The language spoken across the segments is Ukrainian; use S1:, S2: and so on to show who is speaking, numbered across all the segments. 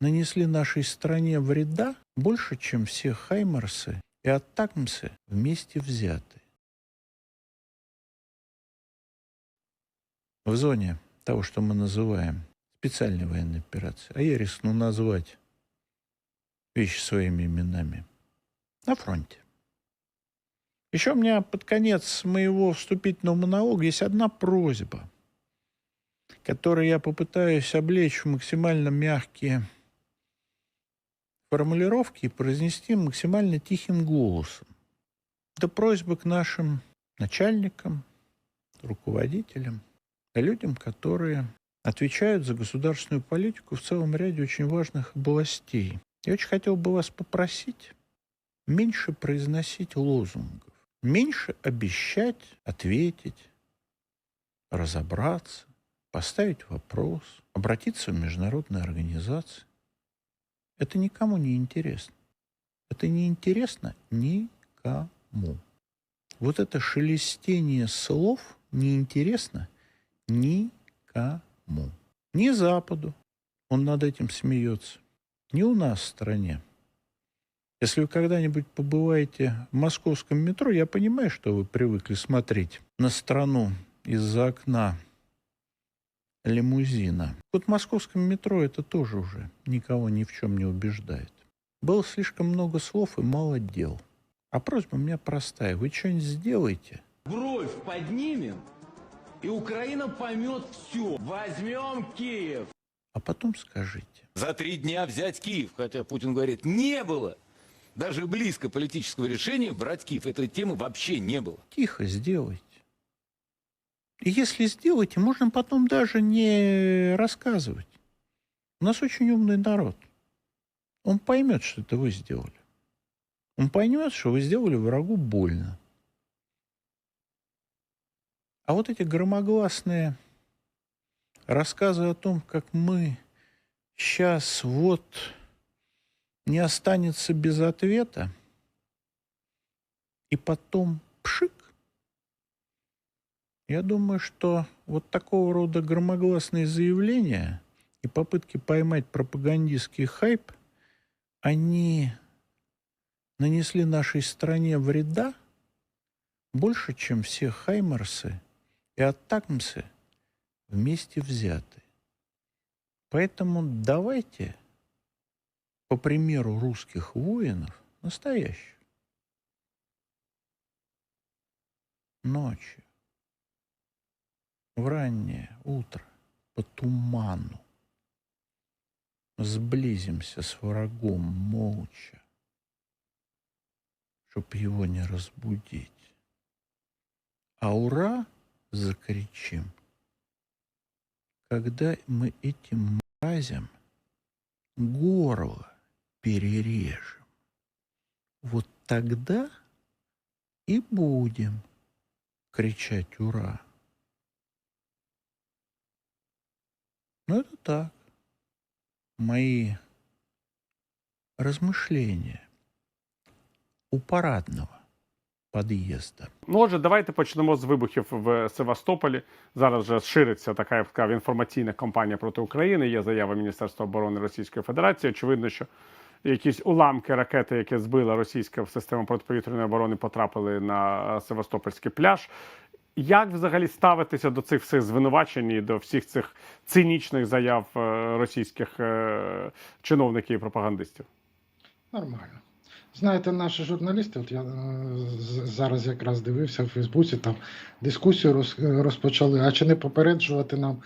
S1: нанесли нашей стране вреда больше, чем все Хаймарсы и Аттакмсы вместе взяты. В зоне того, что мы называем специальной военной операцией, а я рискну назвать вещи своими именами, на фронте. Еще у меня под конец моего вступительного монолога есть одна просьба, которую я попытаюсь облечь в максимально мягкие формулировки и произнести максимально тихим голосом. Это просьба к нашим начальникам, руководителям, людям, которые отвечают за государственную политику в целом ряде очень важных областей. Я очень хотел бы вас попросить меньше произносить лозунгов, меньше обещать, ответить, разобраться, поставить вопрос, обратиться в международные организации. Это никому не интересно. Это не интересно никому. Вот это шелестение слов неинтересно никому. Ни Западу, он над этим смеется, ни у нас в стране. Если вы когда-нибудь побываете в московском метро, я понимаю, что вы привыкли смотреть на страну из-за окна лимузина. Вот в московском метро это тоже уже никого ни в чем не убеждает. Было слишком много слов и мало дел. А просьба у меня простая. Вы что-нибудь сделайте.
S2: Бровь поднимем, и Украина поймет все. Возьмем Киев.
S1: А потом скажите.
S3: За три дня взять Киев, хотя Путин говорит, не было. Даже близко политического решения брать Киев. Этой темы вообще не было.
S1: Тихо сделайте. Если сделаете, можно потом даже не рассказывать. У нас очень умный народ. Он поймет, что это вы сделали. Он поймет, что вы сделали врагу больно. А вот эти громогласные рассказы о том, как мы сейчас вот не останется без ответа, и потом пшик, я думаю, что вот такого рода громогласные заявления и попытки поймать пропагандистский хайп, они нанесли нашей стране вреда больше, чем все Хаймарсы и Аттакмсы вместе взяты. Поэтому давайте, по примеру русских воинов, настоящих, ночью, в раннее утро, по туману, сблизимся с врагом молча, чтоб его не разбудить. А ура закричим, когда мы этим мразям горло перережем. Вот тогда и будем кричать «Ура!». Ну, это так. Мои размышления у парадного подъезда.
S4: Ну, отже, давайте почнемо з вибухів в Севастополі. Зараз вже шириться така я б сказав, інформаційна кампанія проти України. Є заява Міністерства оборони Російської Федерації. Очевидно, що якісь уламки ракети, які збила російська система протиповітряної оборони, потрапили на е, Севастопольський пляж. Як взагалі ставитися до цих всіх звинувачень і до всіх цих цинічних заяв е, російських е, чиновників і пропагандистів?
S5: Нормально. Знаєте, наші журналісти, от я е, зараз якраз дивився в Фейсбуці, там дискусію роз- розпочали, а чи не попереджувати нам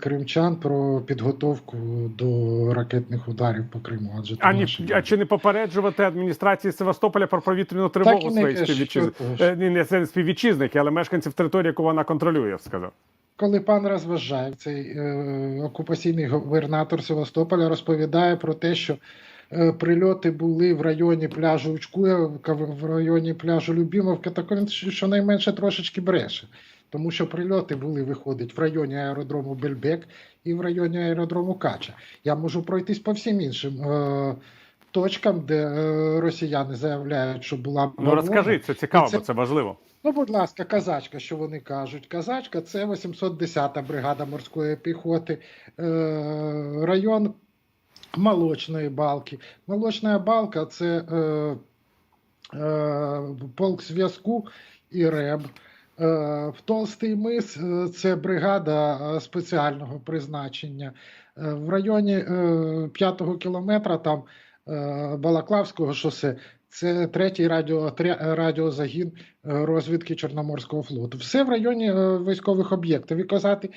S5: кримчан про підготовку до ракетних ударів по Криму? Адже
S4: А, ні, а чи не попереджувати адміністрації Севастополя про повітряну тривогу своїх співвітчизників? Е, Ні, не це не співвітчизники, але мешканців території, яку вона контролює, я б сказав.
S5: коли пан Розважаєв, цей е, окупаційний губернатор Севастополя, розповідає про те, що е, прильоти були в районі пляжу Учкуєвка, в в районі пляжу Любімовка, так він щонайменше трошечки бреше. Тому що прильоти були, виходить, в районі аеродрому Бельбек і в районі аеродрому Кача. Я можу пройтись по всім іншим е, точкам, де е, росіяни заявляють, що була
S4: Ну
S5: бавовна.
S4: розкажи, це цікаво,
S5: це-
S4: бо це важливо.
S5: Ну, будь ласка, казачка, що вони кажуть? Казачка це 810-та бригада морської піхоти, е, район молочної балки. Молочна балка це е, е, полк зв'язку і РЕБ. Е, в Толстий мис е, це бригада е, спеціального призначення. В районі е, п'ятого кілометра там Балаклавського шосе. Це третій радіо, радіозагін розвідки Чорноморського флоту. Все в районі військових об'єктів. І казати,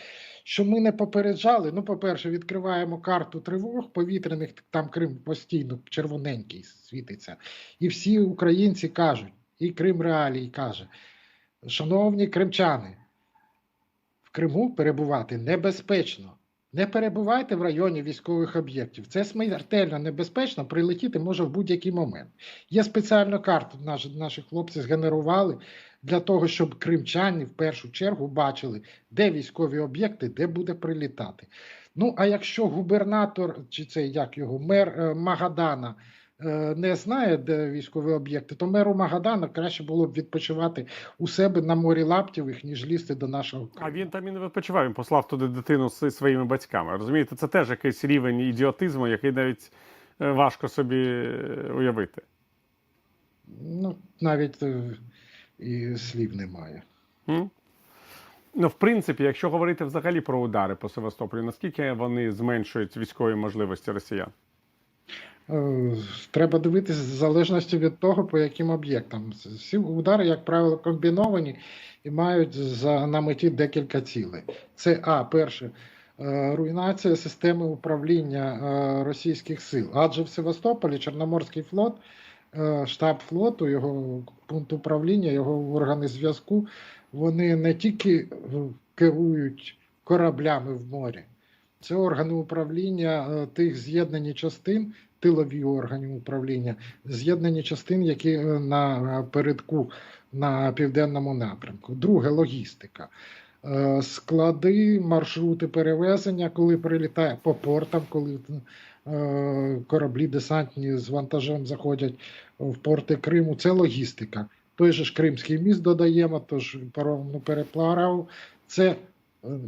S5: що ми не попереджали. Ну, по-перше, відкриваємо карту тривог повітряних, там Крим постійно червоненький світиться. І всі українці кажуть, і Крим Реалій каже: шановні кримчани, в Криму перебувати небезпечно. Не перебувайте в районі військових об'єктів. Це смертельно небезпечно, прилетіти може в будь-який момент. Є спеціальну карту, наші, наші хлопці згенерували для того, щоб кримчані в першу чергу бачили, де військові об'єкти, де буде прилітати. Ну, а якщо губернатор, чи це як його, мер е, Магадана не знає, де військові об'єкти, то меру Магадана краще було б відпочивати у себе на морі Лаптєвих, ніж лізти до нашого
S4: А він там і не відпочивав, він послав туди дитину зі своїми батьками. Розумієте, це теж якийсь рівень ідіотизму, який навіть е, важко собі е, уявити.
S5: Ну, навіть е, і слів немає.
S4: М? Ну, в принципі, якщо говорити взагалі про удари по Севастополю, наскільки вони зменшують військові можливості росіян?
S5: Е, Треба дивитися в залежності від того, по яким об'єктам. Всі удари, як правило, комбіновані і мають за, на меті декілька цілей. Це А, перше, е, руйнація системи управління е, російських сил. Адже в Севастополі Чорноморський флот, штаб флоту, його пункт управління, його органи зв'язку, вони не тільки керують кораблями в морі. Це органи управління тих з'єднані частин, тилові органи управління, з'єднані частин, які е, на е, передку на південному напрямку. Друге логістика. Е, Склади, маршрути перевезення, коли прилітає по портам, коли кораблі десантні з вантажем заходять в порти Криму. Це логістика. Той же ж Кримський міст додаємо, тож паромну переплаву. Це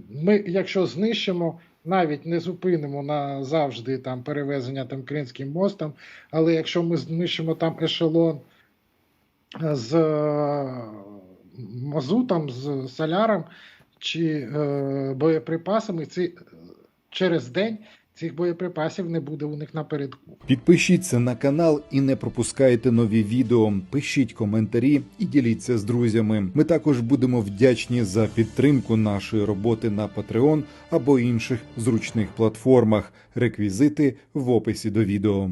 S5: ми, якщо знищимо, навіть не зупинимо назавжди там перевезення там Кримським мостом, але якщо ми знищимо там ешелон е, з е, мазутом, з соляром чи е, боєприпасами, ці, е, через день цих боєприпасів не буде у них напередку.
S6: Підпишіться на канал і не пропускайте нові відео. Пишіть коментарі і діліться з друзями. Ми також будемо вдячні за підтримку нашої роботи на Patreon або інших зручних платформах. Реквізити в описі до відео.